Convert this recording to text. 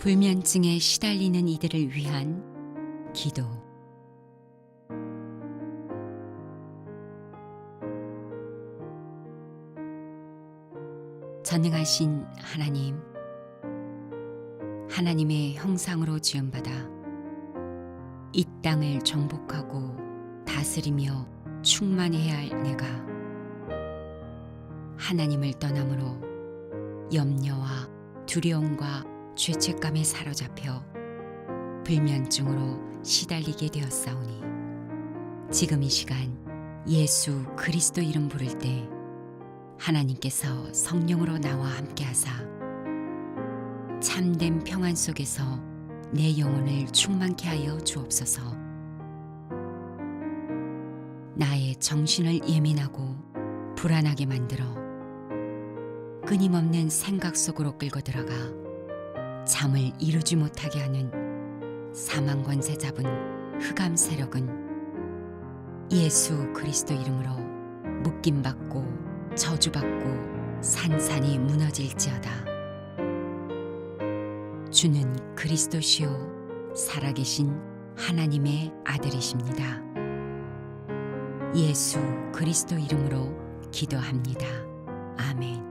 불면증에 시달리는 이들을 위한 기도. 전능하신 하나님, 하나님의 형상으로 지음받아 이 땅을 정복하고 다스리며 충만해야 할 내가 하나님을 떠남으로 염려와 두려움과 죄책감에 사로잡혀 불면증으로 시달리게 되었사오니 지금 이 시간 예수 그리스도 이름 부를 때 하나님께서 성령으로 나와 함께하사 참된 평안 속에서 내 영혼을 충만케 하여 주옵소서. 나의 정신을 예민하고 불안하게 만들어 끊임없는 생각 속으로 끌고 들어가 잠을 이루지 못하게 하는 사망 권세 잡은 흑암 세력은 예수 그리스도 이름으로 묶임 받고 저주받고 산산이 무너질지어다. 주는 그리스도시요 살아계신 하나님의 아들이십니다. 예수 그리스도 이름으로 기도합니다. 아멘.